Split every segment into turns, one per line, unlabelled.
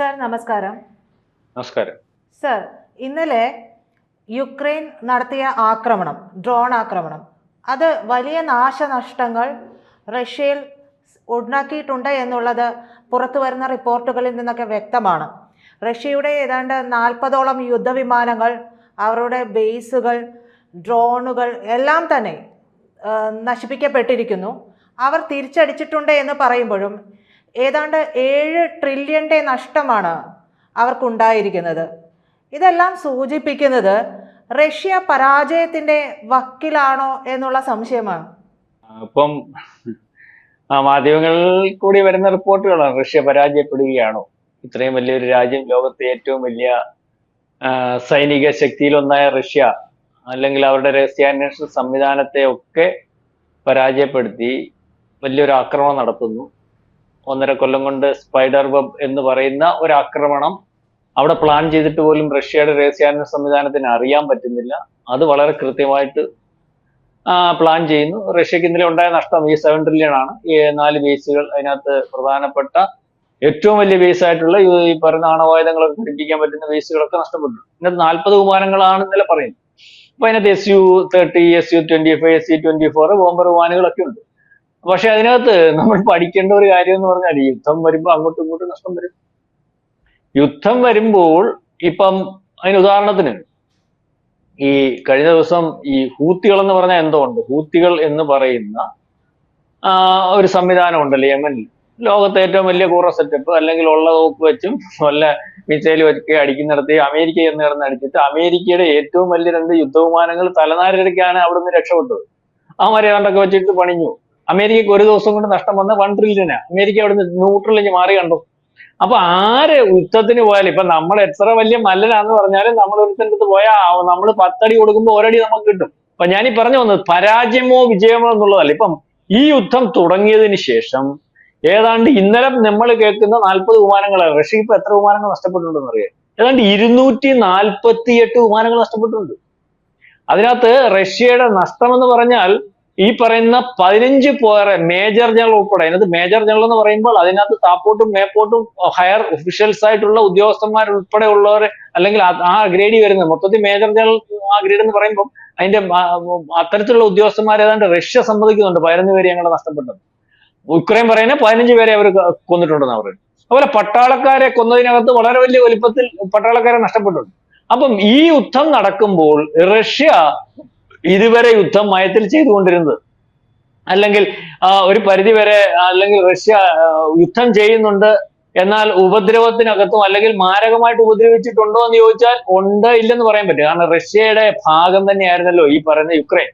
Sir നമസ്കാരം.
നമസ്കാരം.
Sir ഇന്നലെ യുക്രൈൻ നടത്തിയ ആക്രമണം ഡ്രോൺ ആക്രമണം അത് വലിയ നാശനഷ്ടങ്ങൾ റഷ്യയിൽ ഉണ്ടാക്കിയിട്ടുണ്ട് എന്നുള്ളത് പുറത്തു വരുന്ന റിപ്പോർട്ടുകളിൽ നിന്നൊക്കെ വ്യക്തമാണ്. റഷ്യയുടെ ഏതാണ്ട് നാൽപ്പതോളം യുദ്ധവിമാനങ്ങൾ അവരുടെ ബേസുകൾ ഡ്രോണുകൾ എല്ലാം തന്നെ നശിപ്പിക്കപ്പെട്ടിരിക്കുന്നു. അവർ തിരിച്ചടിച്ചിട്ടുണ്ട് എന്ന് പറയുമ്പോഴും ഏതാണ്ട് ഏഴ് ട്രില്യന്റെ നഷ്ടമാണ് അവർക്കുണ്ടായിരിക്കുന്നത്. ഇതെല്ലാം സൂചിപ്പിക്കുന്നത് റഷ്യ പരാജയത്തിന്റെ വക്കിലാണോ എന്നുള്ള സംശയമാണ്.
ഇപ്പം മാധ്യമങ്ങളിൽ കൂടി വരുന്ന റിപ്പോർട്ടുകളാണ്. റഷ്യ പരാജയപ്പെടുകയാണോ? ഇത്രയും വലിയൊരു രാജ്യം ലോകത്തെ ഏറ്റവും വലിയ സൈനിക ശക്തിയിലൊന്നായ റഷ്യ അല്ലെങ്കിൽ അവരുടെ രഹസ്യാന്വേഷണ സംവിധാനത്തെ ഒക്കെ പരാജയപ്പെടുത്തി വലിയൊരു ആക്രമണം നടത്തുന്നു. ഒന്നര കൊല്ലം കൊണ്ട് സ്പൈഡർ വെബ് എന്ന് പറയുന്ന ഒരു ആക്രമണം അവിടെ പ്ലാൻ ചെയ്തിട്ട് പോലും റഷ്യയുടെ രഹസ്യാന്വേഷണ സംവിധാനത്തിന് അറിയാൻ പറ്റുന്നില്ല. അത് വളരെ കൃത്യമായിട്ട് പ്ലാൻ ചെയ്യുന്നു. റഷ്യക്ക് ഇന്നലെ ഉണ്ടായ നഷ്ടം ഈ സെവൻ ട്രില്യൺ ആണ്. ഈ നാല് ബേസുകൾ അതിനകത്ത് പ്രധാനപ്പെട്ട ഏറ്റവും വലിയ ബേസ് ആയിട്ടുള്ള ഈ പറയുന്ന ആണവായുധങ്ങളൊക്കെ ഘടിപ്പിക്കാൻ പറ്റുന്ന ബേസുകളൊക്കെ നഷ്ടപ്പെട്ടു. ഇതിനകത്ത് നാൽപ്പത് വിമാനങ്ങളാണ് ഇന്നലെ പറയുന്നത്. അപ്പൊ അതിനകത്ത് S U thirty S U twenty five S U twenty four bomber വിമാനങ്ങളൊക്കെ ഉണ്ട്. പക്ഷെ അതിനകത്ത് നമ്മൾ പഠിക്കേണ്ട ഒരു കാര്യം എന്ന് പറഞ്ഞാൽ യുദ്ധം വരുമ്പോൾ അങ്ങോട്ടും ഇങ്ങോട്ടും നഷ്ടം വരും. യുദ്ധം വരുമ്പോൾ ഇപ്പം അതിന് ഉദാഹരണത്തിന് ഈ കഴിഞ്ഞ ദിവസം ഈ ഹൂത്തികൾ എന്ന് പറഞ്ഞാൽ എന്തോ ഉണ്ട്? ഹൂത്തികൾ എന്ന് പറയുന്ന ഒരു സംവിധാനം ഉണ്ടല്ലോ യമനിൽ? ലോകത്തെ ഏറ്റവും വലിയ കൂറ സെറ്റപ്പ് അല്ലെങ്കിൽ ഉള്ള തോക്ക് വെച്ചും വല്ല മിസൈൽ വെച്ചൊക്കെ അടിക്കുന്നിടത്ത് അമേരിക്ക എന്ന് കിടന്ന് അടിച്ചിട്ട് അമേരിക്കയുടെ ഏറ്റവും വലിയ രണ്ട് യുദ്ധവിമാനങ്ങൾ തലനാരിഴക്കാണ് അവിടുന്ന് രക്ഷപ്പെട്ടത്. ആ മര്യാദണ്ടൊക്കെ വെച്ചിട്ട് പണിഞ്ഞു. അമേരിക്കക്ക് ഒരു ദിവസം കൊണ്ട് നഷ്ടം വന്ന വൺ ട്രില്യനാണ് അമേരിക്ക അവിടുന്ന് ന്യൂട്രലിഞ്ഞ് മാറി കണ്ടു. അപ്പൊ ആര് യുദ്ധത്തിന് പോയാലും ഇപ്പൊ നമ്മൾ എത്ര വലിയ മല്ലനാന്ന് പറഞ്ഞാലും നമ്മൾ ഒരുത്തന്റെ അടുത്ത് പോയാൽ നമ്മൾ പത്തടി കൊടുക്കുമ്പോൾ ഒരടി നമുക്ക് കിട്ടും. അപ്പൊ ഞാൻ ഈ പറഞ്ഞു വന്നത് പരാജയമോ വിജയമോ എന്നുള്ളതല്ല. ഇപ്പം ഈ യുദ്ധം തുടങ്ങിയതിന് ശേഷം ഏതാണ്ട് ഇന്നലെ നമ്മൾ കേൾക്കുന്ന നാൽപ്പത് വിമാനങ്ങളാണ്. റഷ്യ ഇപ്പൊ എത്ര വിമാനങ്ങൾ നഷ്ടപ്പെട്ടിട്ടുണ്ടെന്ന് അറിയാം? ഏതാണ്ട് ഇരുന്നൂറ്റി നാൽപ്പത്തി എട്ട് വിമാനങ്ങൾ നഷ്ടപ്പെട്ടിട്ടുണ്ട്. അതിനകത്ത് റഷ്യയുടെ നഷ്ടം എന്ന് പറഞ്ഞാൽ ഈ പറയുന്ന പതിനഞ്ച് പേരെ മേജർ ജനറൽ ഉൾപ്പെടെ. അതിനകത്ത് മേജർ ജനറൽ എന്ന് പറയുമ്പോൾ അതിനകത്ത് താപ്പോട്ടും മേപ്പോട്ടും ഹയർ ഒഫീഷ്യൽസ് ആയിട്ടുള്ള ഉദ്യോഗസ്ഥന്മാർ ഉൾപ്പെടെ ഉള്ളവരെ അല്ലെങ്കിൽ ആ- ഗ്രേഡി വരുന്നത്. മൊത്തത്തിൽ മേജർ ജനറൽ ആ ഗ്രേഡ് എന്ന് പറയുമ്പോൾ അതിന്റെ അത്തരത്തിലുള്ള ഉദ്യോഗസ്ഥന്മാർ ഏതാണ്ട് റഷ്യ സമ്മതിക്കുന്നുണ്ട്. പതിനഞ്ച് പേര് ഞങ്ങളെ നഷ്ടപ്പെട്ടത്. ഉക്രൈൻ പറയുന്നത് പതിനഞ്ച് പേരെ അവർ കൊന്നിട്ടുണ്ടെന്ന് അവർ അതുപോലെ പട്ടാളക്കാരെ കൊന്നതിനകത്ത് വളരെ വലിയ വലിപ്പത്തിൽ പട്ടാളക്കാരെ നഷ്ടപ്പെട്ടിട്ടുണ്ട്. അപ്പം ഈ യുദ്ധം നടക്കുമ്പോൾ റഷ്യ ഇതുവരെ യുദ്ധം മയത്തിൽ ചെയ്തുകൊണ്ടിരുന്നത്. അല്ലെങ്കിൽ ഒരു പരിധി വരെ അല്ലെങ്കിൽ റഷ്യ യുദ്ധം ചെയ്യുന്നുണ്ട് എന്നാൽ ഉപദ്രവത്തിനകത്തും അല്ലെങ്കിൽ മാരകമായിട്ട് ഉപദ്രവിച്ചിട്ടുണ്ടോ എന്ന് ചോദിച്ചാൽ ഉണ്ട് ഇല്ലെന്ന് പറയാൻ പറ്റും കാരണം റഷ്യയുടെ ഭാഗം തന്നെയായിരുന്നല്ലോ ഈ പറയുന്ന യുക്രൈൻ.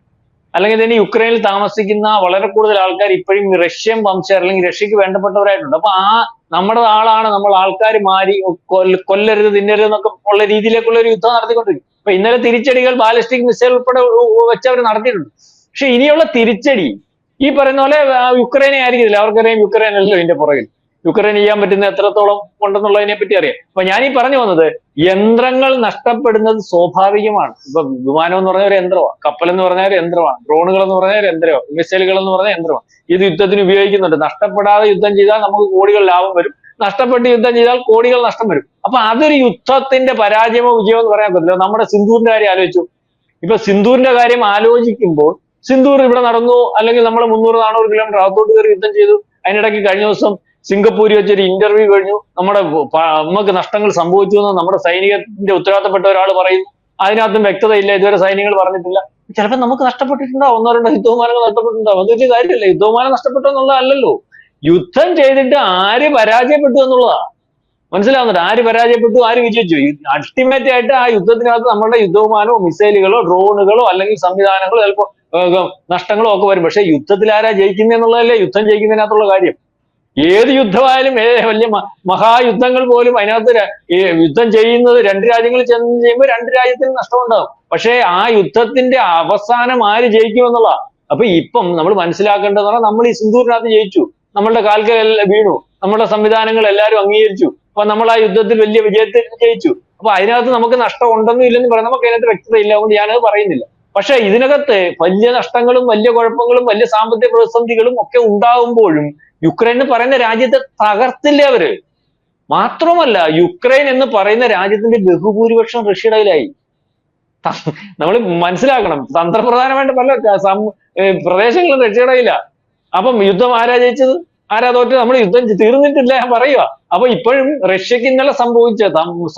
അല്ലെങ്കിൽ തന്നെ യുക്രൈനിൽ താമസിക്കുന്ന വളരെ കൂടുതൽ ആൾക്കാർ ഇപ്പോഴും റഷ്യൻ വംശ അല്ലെങ്കിൽ റഷ്യക്ക് വേണ്ടപ്പെട്ടവരായിട്ടുണ്ട്. അപ്പൊ ആ നമ്മുടെ ആളാണ് നമ്മൾ ആൾക്കാർ മാറി കൊല്ലരുത് തിന്നരുത് എന്നൊക്കെ ഉള്ള രീതിയിലേക്കുള്ള ഒരു യുദ്ധം നടത്തിക്കൊണ്ടിരിക്കും അപ്പൊ ഇന്നലെ തിരിച്ചടികൾ ബാലിസ്റ്റിക് മിസൈൽ ഉൾപ്പെടെ വെച്ചവർ നടത്തിയിട്ടുണ്ട്. പക്ഷെ ഇനിയുള്ള തിരിച്ചടി ഈ പറയുന്ന പോലെ യുക്രൈനെ ആയിരിക്കില്ല. അവർക്കറിയാം യുക്രൈൻ അല്ലല്ലോ ഇതിന്റെ പുറകിൽ. യുക്രൈൻ ചെയ്യാൻ പറ്റുന്ന എത്രത്തോളം ഉണ്ടെന്നുള്ളതിനെ പറ്റി അറിയാം. അപ്പൊ ഞാൻ ഈ പറഞ്ഞു വന്നത് യന്ത്രങ്ങൾ നഷ്ടപ്പെടുന്നത് സ്വാഭാവികമാണ്. ഇപ്പൊ വിമാനം എന്ന് പറഞ്ഞ ഒരു യന്ത്രമാണ് കപ്പൽ എന്ന് പറഞ്ഞ ഒരു യന്ത്രമാണ്. ഡ്രോണുകൾ എന്ന് പറഞ്ഞ ഒരു യന്ത്രമാണ് മിസൈലുകൾ എന്ന് പറഞ്ഞ യന്ത്രമാണ് ഇത് യുദ്ധത്തിന് ഉപയോഗിക്കുന്നുണ്ട്. നഷ്ടപ്പെടാതെ യുദ്ധം ചെയ്താൽ നമുക്ക് കോടികൾ ലാഭം വരും. നഷ്ടപ്പെട്ട് യുദ്ധം ചെയ്താൽ കോടികൾ നഷ്ടം വരും. അപ്പൊ അതൊരു യുദ്ധത്തിന്റെ പരാജയമോ വിജയമോ എന്ന് പറയാൻ പറ്റില്ല. നമ്മുടെ സിന്ധുവിന്റെ കാര്യം ആലോചിച്ചു. ഇപ്പൊ സിന്ധുവിന്റെ കാര്യം ആലോചിക്കുമ്പോൾ സിന്ധൂർ ഇവിടെ നടന്നു അല്ലെങ്കിൽ നമ്മൾ മുന്നൂറ് നാനൂറ് കിലോമീറ്റർ അകത്തോട്ട് കയറി യുദ്ധം ചെയ്തു. അതിനിടയ്ക്ക് കഴിഞ്ഞ ദിവസം സിംഗപ്പൂരിൽ വെച്ചൊരു ഇന്റർവ്യൂ കഴിഞ്ഞു. നമ്മുടെ നമുക്ക് നഷ്ടങ്ങൾ സംഭവിച്ചു എന്ന് നമ്മുടെ സൈനികത്തിന്റെ ഉത്തരവാദിത്തപ്പെട്ട ഒരാൾ പറയുന്നു. അതിനകത്തും വ്യക്തതയില്ല. ഇതുവരെ സൈനികൾ പറഞ്ഞിട്ടില്ല. ചിലപ്പോൾ നമുക്ക് നഷ്ടപ്പെട്ടിട്ടുണ്ടാവും. ഒന്നോ രണ്ടോ യുദ്ധവിമാനങ്ങൾ നഷ്ടപ്പെട്ടിട്ടുണ്ടാവും. അത് വലിയ കാര്യമല്ല. യുദ്ധവിമാനം നഷ്ടപ്പെട്ടു എന്നുള്ളതല്ലല്ലോ. യുദ്ധം ചെയ്തിട്ട് ആര് പരാജയപ്പെട്ടു എന്നുള്ളതാ. മനസ്സിലാവുന്നുണ്ട്? ആര് പരാജയപ്പെട്ടു ആര് വിജയിച്ചു? അൾട്ടിമേറ്റ് ആയിട്ട് ആ യുദ്ധത്തിനകത്ത് നമ്മളുടെ യുദ്ധവിമാനമോ മിസൈലുകളോ ഡ്രോണുകളോ അല്ലെങ്കിൽ സംവിധാനങ്ങളോ ചിലപ്പോൾ നഷ്ടങ്ങളോ ഒക്കെ വരും. പക്ഷെ യുദ്ധത്തിൽ ആരാ ജയിക്കുന്നതെന്നുള്ളതല്ലേ യുദ്ധം ജയിക്കുന്നതിനകത്തുള്ള കാര്യം. ഏത് യുദ്ധമായാലും വലിയ മഹായുദ്ധങ്ങൾ പോലും അതിനകത്ത് യുദ്ധം ചെയ്യുന്നത് രണ്ട് രാജ്യങ്ങൾ ചെന്ന് ചെയ്യുമ്പോൾ രണ്ട് രാജ്യത്തിന് നഷ്ടമുണ്ടാകും പക്ഷേ ആ യുദ്ധത്തിന്റെ അവസാനം ആര് ജയിക്കും ജയിക്കുമെന്നുള്ള അപ്പൊ ഇപ്പം നമ്മൾ മനസ്സിലാക്കേണ്ടതെന്ന് പറഞ്ഞാൽ നമ്മൾ ഈ സിന്ധൂരിനകത്ത് ജയിച്ചു. നമ്മളുടെ കാൽക്കൽ വീണു. നമ്മുടെ സംവിധാനങ്ങൾ എല്ലാവരും അംഗീകരിച്ചു. അപ്പൊ നമ്മൾ ആ യുദ്ധത്തിൽ വലിയ വിജയത്തിൽ വിജയിച്ചു അപ്പൊ അതിനകത്ത് നമുക്ക് നഷ്ടം ഉണ്ടെന്നും ഇല്ലെന്നും പറയാം. നമുക്ക് അതിനകത്ത് വ്യക്തത ഇല്ല അതുകൊണ്ട് ഞാനത് പറയുന്നില്ല. പക്ഷെ ഇതിനകത്ത് വലിയ നഷ്ടങ്ങളും വലിയ കുഴപ്പങ്ങളും വലിയ സാമ്പത്തിക പ്രതിസന്ധികളും ഒക്കെ ഉണ്ടാകുമ്പോഴും യുക്രൈൻ എന്ന് പറയുന്ന രാജ്യത്തെ തകർത്തില്ലേ അവർ? മാത്രമല്ല യുക്രൈൻ എന്ന് പറയുന്ന രാജ്യത്തിന്റെ ബഹുഭൂരിപക്ഷം റഷ്യയുടെ കയ്യിലായി നമ്മൾ മനസ്സിലാക്കണം. തന്ത്രപ്രധാനമായിട്ട് പല പ്രദേശങ്ങളും കയ്യില അപ്പം യുദ്ധം ആരാ ജയിച്ചത്? ആരാ തോറ്റ് നമ്മൾ യുദ്ധം തീർന്നിട്ടില്ല ഞാൻ പറയുക അപ്പൊ ഇപ്പോഴും റഷ്യക്ക് ഇന്നലെ സംഭവിച്ച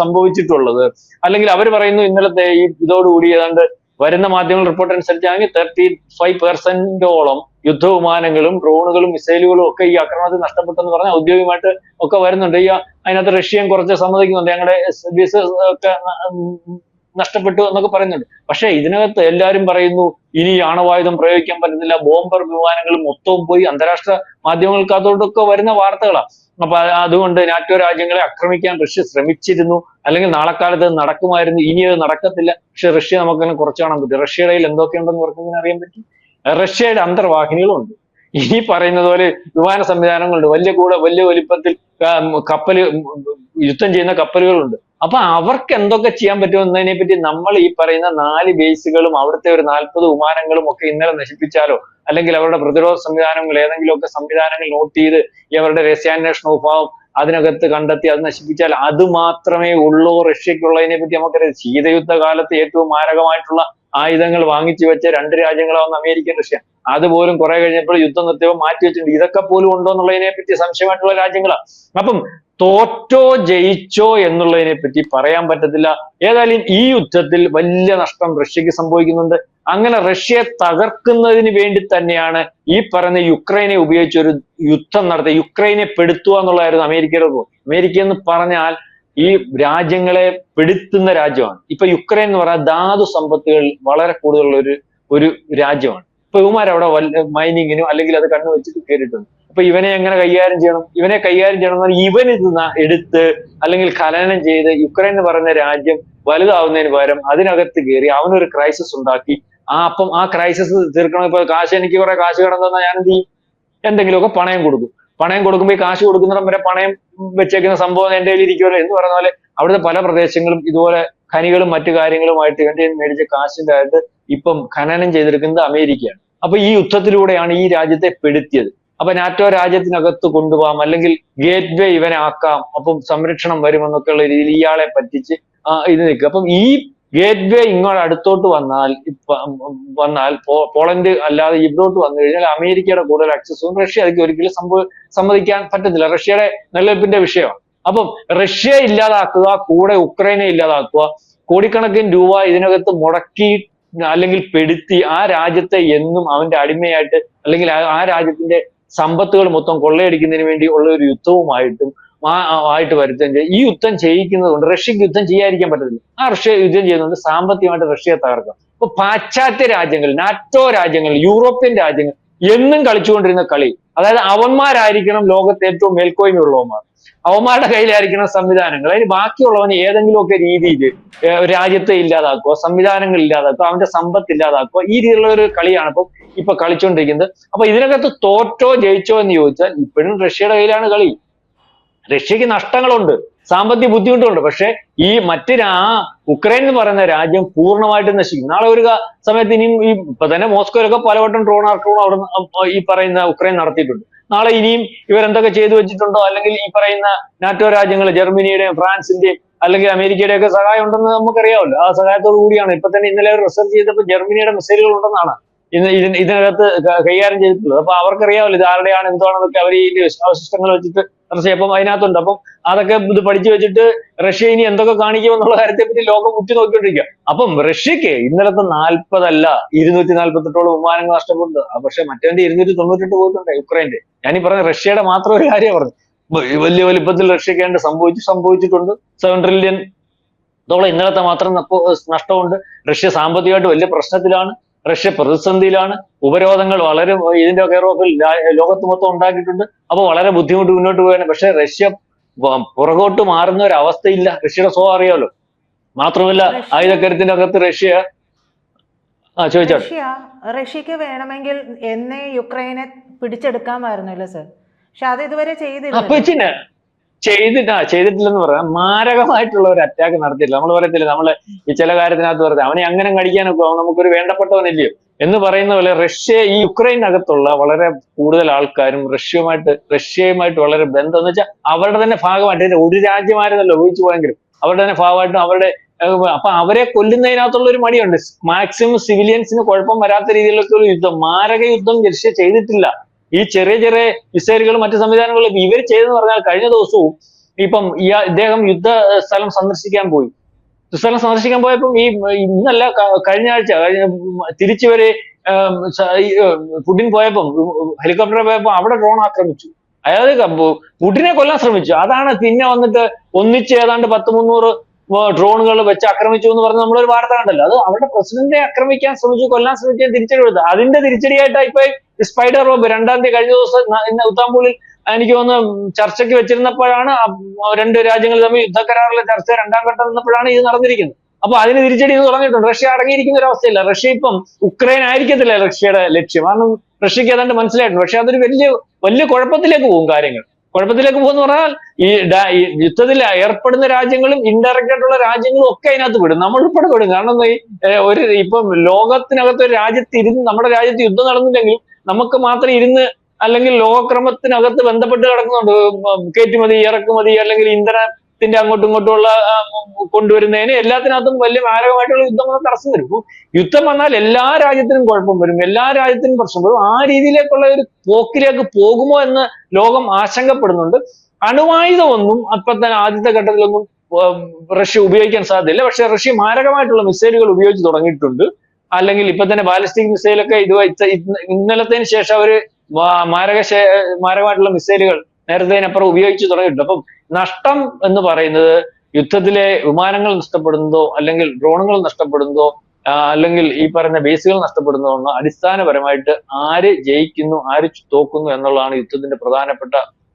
സംഭവിച്ചിട്ടുള്ളത്. അല്ലെങ്കിൽ അവർ പറയുന്നു ഇന്നലത്തെ ഈ ഇതോടുകൂടി ഏതാണ്ട് വരുന്ന മാധ്യമങ്ങൾ റിപ്പോർട്ട് അനുസരിച്ചാണെങ്കിൽ തേർട്ടി ഫൈവ് പെർസെന്റോളം യുദ്ധവിമാനങ്ങളും ഡ്രോണുകളും മിസൈലുകളും ഒക്കെ ഈ ആക്രമണത്തിൽ നഷ്ടപ്പെട്ടെന്ന് പറഞ്ഞാൽ ഔദ്യോഗികമായിട്ട് ഒക്കെ വരുന്നുണ്ട്. ഈ അതിനകത്ത് റഷ്യയും കുറച്ച് സമ്മതിക്കുന്നുണ്ട്. ഞങ്ങളുടെ സർവീസ് ഒക്കെ നഷ്ടപ്പെട്ടു എന്നൊക്കെ പറയുന്നുണ്ട്. പക്ഷേ ഇതിനകത്ത് എല്ലാവരും പറയുന്നു ഇനി ആണവായുധം പ്രയോഗിക്കാൻ പറ്റുന്നില്ല ബോംബർ വിമാനങ്ങൾ മൊത്തവും പോയി അന്താരാഷ്ട്ര മാധ്യമങ്ങൾക്കകത്തോട്ടൊക്കെ വരുന്ന വാർത്തകളാണ് അപ്പൊ അതുകൊണ്ട് നാറ്റോ രാജ്യങ്ങളെ ആക്രമിക്കാൻ റഷ്യ ശ്രമിച്ചിരുന്നു. അല്ലെങ്കിൽ നാളെ കാലത്ത് നടക്കുമായിരുന്നു. ഇനി അത് നടക്കത്തില്ല. പക്ഷെ റഷ്യ നമുക്കങ്ങനെ കുറച്ച് കാണാൻ പറ്റും. റഷ്യയുടെ എന്തൊക്കെയുണ്ടെന്ന് ഇവർക്കിങ്ങനെ അറിയാൻ പറ്റും? റഷ്യയുടെ അന്തർവാഹിനികളുണ്ട്. ഈ പറയുന്നത് പോലെ വിമാന സംവിധാനങ്ങളുണ്ട്. വലിയ കൂടെ വലിയ വലിപ്പത്തിൽ കപ്പൽ യുദ്ധം ചെയ്യുന്ന കപ്പലുകളുണ്ട്. അപ്പൊ അവർക്ക് എന്തൊക്കെ ചെയ്യാൻ പറ്റും എന്നതിനെ പറ്റി നമ്മൾ ഈ പറയുന്ന നാല് ബേസുകളും അവിടുത്തെ ഒരു നാൽപ്പത് വിമാനങ്ങളും ഒക്കെ ഇന്നലെ നശിപ്പിച്ചാലോ? അല്ലെങ്കിൽ അവരുടെ പ്രതിരോധ സംവിധാനങ്ങൾ ഏതെങ്കിലുമൊക്കെ സംവിധാനങ്ങൾ നോട്ട് ചെയ്ത് ഈ അവരുടെ രഹസ്യാന്വേഷണ വിഭാഗം അതിനകത്ത് കണ്ടെത്തി അത് നശിപ്പിച്ചാൽ അത് മാത്രമേ ഉള്ളൂ. റഷ്യക്കുള്ളതിനെ പറ്റി നമുക്കറിയാം. ശീതയുദ്ധ കാലത്ത് ഏറ്റവും മാരകമായിട്ടുള്ള ആയുധങ്ങൾ വാങ്ങിച്ചു വെച്ച രണ്ട് രാജ്യങ്ങളാവുന്ന അമേരിക്ക റഷ്യ. അതുപോലും കുറെ കഴിഞ്ഞപ്പോൾ യുദ്ധം നിർത്തിയപ്പോൾ മാറ്റി വെച്ചിട്ടുണ്ട് ഇതൊക്കെ പോലും ഉണ്ടോ എന്നുള്ളതിനെ പറ്റി സംശയമായിട്ടുള്ള രാജ്യങ്ങളാണ് അപ്പം തോറ്റോ ജയിച്ചോ എന്നുള്ളതിനെ പറ്റി പറയാൻ പറ്റത്തില്ല. ഏതായാലും ഈ യുദ്ധത്തിൽ വലിയ നഷ്ടം റഷ്യക്ക് സംഭവിക്കുന്നുണ്ട്. അങ്ങനെ റഷ്യയെ തകർക്കുന്നതിന് വേണ്ടി തന്നെയാണ് ഈ പറയുന്ന യുക്രൈനെ ഉപയോഗിച്ച് ഒരു യുദ്ധം നടത്തി യുക്രൈനെ പെടുത്തുക എന്നുള്ളതായിരുന്നു അമേരിക്കയുടെ. അമേരിക്ക എന്ന് പറഞ്ഞാൽ ഈ രാജ്യങ്ങളെ പെടുത്തുന്ന രാജ്യമാണ്. ഇപ്പൊ യുക്രൈൻ എന്ന് പറഞ്ഞാൽ ധാതു സമ്പത്തുകൾ വളരെ കൂടുതലുള്ള ഒരു ഒരു രാജ്യമാണ്. ഇപ്പൊ ഇവമാരവിടെ വല്ല മൈനിങ്ങിനും അല്ലെങ്കിൽ അത് കണ്ണു വെച്ചിട്ട് കയറിയിട്ടുണ്ട് അപ്പൊ ഇവനെ എങ്ങനെ കൈകാര്യം ചെയ്യണം? ഇവനെ കൈകാര്യം ചെയ്യണം എന്ന് പറഞ്ഞാൽ ഇവൻ ഇത് എടുത്ത് അല്ലെങ്കിൽ ഖനനം ചെയ്ത് യുക്രൈൻ എന്ന് പറയുന്ന രാജ്യം വലുതാവുന്നതിന് പകരം അതിനകത്ത് കയറി അവനൊരു ക്രൈസിസ് ഉണ്ടാക്കി. ആ അപ്പം ആ ക്രൈസിസ് തീർക്കണം. ഇപ്പൊ കാശ് എനിക്ക് കുറെ കാശ് കിടന്നെന്നാൽ ഞാൻ എന്ത് ചെയ്യും? എന്തെങ്കിലുമൊക്കെ പണയം കൊടുക്കും. പണയം കൊടുക്കുമ്പോൾ ഈ കാശ് കൊടുക്കുന്നിടം വരെ പണയം വെച്ചേക്കുന്ന സംഭവം എന്റെ കയ്യിൽ ഇരിക്കുമല്ലോ എന്ന് പറയുന്ന പോലെ അവിടുത്തെ പല പ്രദേശങ്ങളും ഇതുപോലെ ഖനികളും മറ്റു കാര്യങ്ങളുമായിട്ട് നിന്ന് മേടിച്ച കാശിന്റെ ആയിട്ട് ഇപ്പം ഖനനം ചെയ്തെടുക്കുന്നത് അമേരിക്കയാണ്. അപ്പൊ ഈ യുദ്ധത്തിലൂടെയാണ് ഈ രാജ്യത്തെ പെടുത്തിയത്. അപ്പൊ നാറ്റോ രാജ്യത്തിനകത്ത് കൊണ്ടുപോകാം അല്ലെങ്കിൽ ഗേറ്റ് വേ ഇവനെ ആക്കാം അപ്പം സംരക്ഷണം വരുമെന്നൊക്കെ ഉള്ള രീതിയിൽ ഇയാളെ പറ്റിച്ച് ഇത് നിൽക്കുക. അപ്പം ഈ ഗേറ്റ് വേ ഇങ്ങോട്ട് അടുത്തോട്ട് വന്നാൽ വന്നാൽ പോളണ്ട് അല്ലാതെ ഇവിടോട്ട് വന്നു കഴിഞ്ഞാൽ അമേരിക്കയുടെ കൂടുതൽ ആക്സസും റഷ്യ അതിക്ക് ഒരിക്കലും സംഭവ സമ്മതിക്കാൻ പറ്റത്തില്ല. റഷ്യയുടെ നിലനിൽപ്പിന്റെ വിഷയമാണ് അപ്പം റഷ്യ ഇല്ലാതാക്കുക കൂടെ ഉക്രൈനെ ഇല്ലാതാക്കുക കോടിക്കണക്കിന് രൂപ ഇതിനകത്ത് മുടക്കി അല്ലെങ്കിൽ പെടുത്തി ആ രാജ്യത്തെ എന്നും അവന്റെ അടിമയായിട്ട് അല്ലെങ്കിൽ ആ രാജ്യത്തിന്റെ സമ്പത്തുകൾ മൊത്തം കൊള്ളയടിക്കുന്നതിന് വേണ്ടി ഉള്ള ഒരു യുദ്ധവുമായിട്ടും ആയിട്ട് വരുത്തുകയും ചെയ്യും. ഈ യുദ്ധം ചെയ്യിക്കുന്നത് കൊണ്ട് റഷ്യക്ക് യുദ്ധം ചെയ്യാതിരിക്കാൻ പറ്റത്തില്ല. ആ റഷ്യ യുദ്ധം ചെയ്യുന്നുണ്ട് സാമ്പത്തികമായിട്ട് റഷ്യയെ തകർക്കും. അപ്പൊ പാശ്ചാത്യ രാജ്യങ്ങൾ നാറ്റോ രാജ്യങ്ങൾ യൂറോപ്യൻ രാജ്യങ്ങൾ എന്നും കളിച്ചുകൊണ്ടിരുന്ന കളി അതായത് അവന്മാരായിരിക്കണം ലോകത്തെ ഏറ്റവും മേൽക്കോയ്മയുള്ളവന്മാർ. അവന്മാരുടെ കയ്യിലായിരിക്കണം സംവിധാനങ്ങൾ. അതിന് ബാക്കിയുള്ളവന് ഏതെങ്കിലുമൊക്കെ രീതിയിൽ രാജ്യത്തെ ഇല്ലാതാക്കുക സംവിധാനങ്ങൾ ഇല്ലാതാക്കുക അവന്റെ സമ്പത്ത് ഇല്ലാതാക്കുക ഈ രീതിയിലുള്ള ഒരു കളിയാണ് ഇപ്പം ഇപ്പൊ കളിച്ചുകൊണ്ടിരിക്കുന്നത് അപ്പൊ ഇതിനകത്ത് തോറ്റോ ജയിച്ചോ എന്ന് ചോദിച്ചാൽ ഇപ്പോഴും റഷ്യയുടെ കയ്യിലാണ് കളി. റഷ്യക്ക് നഷ്ടങ്ങളുണ്ട്. സാമ്പത്തിക ബുദ്ധിമുട്ടുണ്ട് പക്ഷെ ഈ മറ്റ് രാ ഉക്രൈൻ എന്ന് പറയുന്ന രാജ്യം പൂർണമായിട്ട് നശിക്കും. നാളെ ഒരു സമയത്ത് ഇനിയും ഈ ഇപ്പൊ തന്നെ മോസ്കോയിലൊക്കെ പലവട്ടം ഡ്രോൺ ആക്രമണം അവിടെ ഈ പറയുന്ന ഉക്രൈൻ നടത്തിയിട്ടുണ്ട്. നാളെ ഇനിയും ഇവരെന്തൊക്കെ ചെയ്തു വെച്ചിട്ടുണ്ടോ? അല്ലെങ്കിൽ ഈ പറയുന്ന നാറ്റോ രാജ്യങ്ങൾ ജർമ്മനിയുടെയും ഫ്രാൻസിന്റെയും അല്ലെങ്കിൽ അമേരിക്കയുടെ ഒക്കെ സഹായം ഉണ്ടെന്ന് നമുക്കറിയാമല്ലോ. ആ സഹായത്തോടു കൂടിയാണ് ഇപ്പൊ തന്നെ ഇന്നലെ റിസർച്ച് ചെയ്തപ്പോൾ ജർമ്മനിയുടെ മിസൈലുകൾ ഉണ്ടെന്നാണ് ഇതിന് ഇതിനകത്ത് കൈകാര്യം ചെയ്തിട്ടുള്ളത്. അപ്പൊ അവർക്കറിയാമല്ലോ ഇത് ആരുടെയാണ് എന്താണെന്നൊക്കെ അവർ ഈ അവശിഷ്ടങ്ങൾ വെച്ചിട്ട് റഷ്യ ചെയ്യപ്പം അതിനകത്തുണ്ട്. അപ്പം അതൊക്കെ ഇത് പഠിച്ചു വെച്ചിട്ട് റഷ്യ ഇനി എന്തൊക്കെ കാണിക്കുമെന്നുള്ള കാര്യത്തെ പറ്റി ലോകം ഉറ്റുനോക്കിക്കൊണ്ടിരിക്കുക അപ്പം റഷ്യക്ക് ഇന്നലത്തെ നാൽപ്പതല്ല ഇരുന്നൂറ്റി നാൽപ്പത്തെട്ടോളം വിമാനങ്ങൾ നഷ്ടപ്പെട്ടു ആ പക്ഷെ മറ്റവന്റെ ഇരുന്നൂറ്റി തൊണ്ണൂറ്റെട്ട് പോയിട്ടുണ്ട് യുക്രൈന്റെ ഞാനീ പറഞ്ഞ റഷ്യയുടെ മാത്രം ഒരു കാര്യം പറഞ്ഞു വലിയ വലിപ്പത്തിൽ റഷ്യക്ക് വേണ്ടി സംഭവിച്ചു സംഭവിച്ചിട്ടുണ്ട്. സെവൻ ട്രില്യൺ ഇന്നലത്തെ മാത്രം നഷ്ടമുണ്ട്. റഷ്യ സാമ്പത്തികമായിട്ട് വലിയ പ്രശ്നത്തിലാണ്. റഷ്യ പ്രതിസന്ധിയിലാണ്. ഉപരോധങ്ങൾ വളരെ ഇതിന്റെ ഓഫിൽ ലോകത്ത് മൊത്തം ഉണ്ടാക്കിയിട്ടുണ്ട്. അപ്പൊ വളരെ ബുദ്ധിമുട്ട് മുന്നോട്ട് പോവുകയാണ് പക്ഷെ റഷ്യ പുറകോട്ട് മാറുന്ന ഒരു അവസ്ഥയില്ല. റഷ്യയുടെ സ്വഭാവം അറിയാമല്ലോ മാത്രമല്ല ആയുധക്കരത്തിന്റെ അകത്ത് റഷ്യ
റഷ്യ റഷ്യക്ക് വേണമെങ്കിൽ എന്നേ യുക്രൈനെ പിടിച്ചെടുക്കാമായിരുന്നല്ലോ സർ. പക്ഷെ അത് ഇതുവരെ ചെയ്തില്ല
ചെയ്തിട്ടാ ചെയ്തിട്ടില്ലെന്ന് പറയാം. മാരകമായിട്ടുള്ള ഒരു അറ്റാക്ക് നടത്തിയില്ല നമ്മൾ പറയത്തില്ല നമ്മൾ ഈ ചില കാര്യത്തിനകത്ത് പറഞ്ഞത് അവനെ അങ്ങനെ കടിക്കാനൊക്കെ നമുക്കൊരു വേണ്ടപ്പെട്ടവനില്ലയോ എന്ന് പറയുന്ന പോലെ റഷ്യ ഈ യുക്രൈനകത്തുള്ള വളരെ കൂടുതൽ ആൾക്കാരും റഷ്യയുമായിട്ട് റഷ്യയുമായിട്ട് വളരെ ബന്ധം എന്ന് വെച്ചാൽ അവരുടെ തന്നെ ഭാഗമായിട്ട് ഒരു രാജ്യമായിരുന്നല്ലോ ഉപയോഗിച്ചു പോയെങ്കിലും. അവരുടെ തന്നെ ഭാഗമായിട്ടും അവരുടെ അപ്പൊ അവരെ കൊല്ലുന്നതിനകത്തുള്ള ഒരു മടിയുണ്ട്. മാക്സിമം സിവിലിയൻസിന് കുഴപ്പം വരാത്ത രീതിയിലൊക്കെ ഒരു യുദ്ധം. മാരക യുദ്ധം റഷ്യ ചെയ്തിട്ടില്ല. ഈ ചെറിയ ചെറിയ മിസൈലുകളും മറ്റു സംവിധാനങ്ങളും ഇവർ ചെയ്തെന്ന് പറഞ്ഞാൽ കഴിഞ്ഞ ദിവസവും ഇപ്പം ഇയാ ഇദ്ദേഹം യുദ്ധ സ്ഥലം സന്ദർശിക്കാൻ പോയി. സ്ഥലം സന്ദർശിക്കാൻ പോയപ്പോൾ ഈ ഇന്നല്ല കഴിഞ്ഞ ആഴ്ച തിരിച്ചു വരെ പുടിൻ പോയപ്പം ഹെലികോപ്റ്ററിൽ പോയപ്പോൾ അവിടെ ഡ്രോൺ ആക്രമിച്ചു. ക- പുടിനെ കൊല്ലാൻ ശ്രമിച്ചു. അതാണ് പിന്നെ വന്നിട്ട് ഒന്നിച്ച് ഏതാണ്ട് പത്ത് മുന്നൂറ് ഡ്രോണുകൾ വെച്ച് ആക്രമിച്ചു എന്ന് പറഞ്ഞ് നമ്മളൊരു വാർത്ത കണ്ടല്ലോ. അത് അവരുടെ പ്രസിഡന്റിനെ ആക്രമിക്കാൻ ശ്രമിച്ചു കൊല്ലാൻ ശ്രമിച്ചു തിരിച്ചടി കൊടുത്തു. അതിന്റെ തിരിച്ചടിയായിട്ടാ ഇപ്പൊ സ്പൈഡർ വെബ് രണ്ടാം തീയതി കഴിഞ്ഞ ദിവസം ഇന്ന് എനിക്ക് തോന്നുന്നു ചർച്ചയ്ക്ക് വെച്ചിരുന്നപ്പോഴാണ് രണ്ട് രാജ്യങ്ങൾ തമ്മിൽ യുദ്ധ കരാറിലെ ചർച്ച രണ്ടാം ഘട്ടം നിന്നപ്പോഴാണ് ഇത് നടന്നിരിക്കുന്നത്. അപ്പൊ അതിന് തിരിച്ചടി എന്ന് തുടങ്ങിയിട്ടുണ്ട്. റഷ്യ അടങ്ങിയിരിക്കുന്ന ഒരു അവസ്ഥയില്ല. റഷ്യ ഇപ്പം ഉക്രൈൻ ആയിരിക്കത്തില്ല റഷ്യയുടെ ലക്ഷ്യം. കാരണം റഷ്യക്ക് ഏതാണ്ട് മനസ്സിലായിട്ടുണ്ട്. പക്ഷെ അതൊരു വലിയ വലിയ കുഴപ്പത്തിലേക്ക് പോകും കാര്യങ്ങൾ. കുഴപ്പത്തിലേക്ക് പോകുന്ന പറഞ്ഞാൽ ഈ യുദ്ധത്തിൽ ഏർപ്പെടുന്ന രാജ്യങ്ങളും ഇൻഡയറക്റ്റ് ആയിട്ടുള്ള രാജ്യങ്ങളും ഒക്കെ അതിനകത്ത് വിടും നമ്മൾ ഉൾപ്പെടെ വിടും കാരണം ഒരു ഇപ്പം ലോകത്തിനകത്ത് ഒരു രാജ്യത്ത് ഇരുന്ന് നമ്മുടെ രാജ്യത്ത് യുദ്ധം നടന്നില്ലെങ്കിൽ നമുക്ക് മാത്രം ഇരുന്ന് അല്ലെങ്കിൽ ലോകക്രമത്തിനകത്ത് ബന്ധപ്പെട്ട് കിടക്കുന്നുണ്ട്. കയറ്റുമതി ഇറക്കുമതി അല്ലെങ്കിൽ ഇന്ധനത്തിന്റെ അങ്ങോട്ടും ഇങ്ങോട്ടുമുള്ള കൊണ്ടുവരുന്നതിന് എല്ലാത്തിനകത്തും വലിയ മാരകമായിട്ടുള്ള യുദ്ധം വന്നാൽ തടസ്സം വരും. യുദ്ധം വന്നാൽ എല്ലാ രാജ്യത്തിനും കുഴപ്പം വരും. എല്ലാ രാജ്യത്തിനും പ്രശ്നം വരും. ആ രീതിയിലേക്കുള്ള ഒരു പോക്കിലേക്ക് പോകുമോ എന്ന് ലോകം ആശങ്കപ്പെടുന്നുണ്ട്. അണുവായുധമൊന്നും അപ്പൊ തന്നെ ആദ്യത്തെ ഘട്ടത്തിലൊന്നും റഷ്യ ഉപയോഗിക്കാൻ സാധ്യതയില്ല. പക്ഷെ റഷ്യ മാരകമായിട്ടുള്ള മിസൈലുകൾ ഉപയോഗിച്ച് തുടങ്ങിയിട്ടുണ്ട്. അല്ലെങ്കിൽ ഇപ്പൊ തന്നെ ബാലിസ്റ്റിക് മിസൈലൊക്കെ ഇത് ഇന്നലത്തിന് ഇന്ന- ശേഷം അവർ മാരക മാരകമായിട്ടുള്ള മിസൈലുകൾ നേരത്തേനപ്പുറം ഉപയോഗിച്ച് തുടങ്ങിയിട്ടുണ്ട്. അപ്പം നഷ്ടം എന്ന് പറയുന്നത് യുദ്ധത്തിലെ വിമാനങ്ങൾ നഷ്ടപ്പെടുന്നതോ അല്ലെങ്കിൽ ഡ്രോണുകൾ നഷ്ടപ്പെടുന്നതോ അല്ലെങ്കിൽ ഈ പറയുന്ന ബേസുകൾ നഷ്ടപ്പെടുന്നതോ എന്ന് അടിസ്ഥാനപരമായിട്ട് ആര് ജയിക്കുന്നു ആര് തോക്കുന്നു എന്നുള്ളതാണ് യുദ്ധത്തിന്റെ പ്രധാനപ്പെട്ട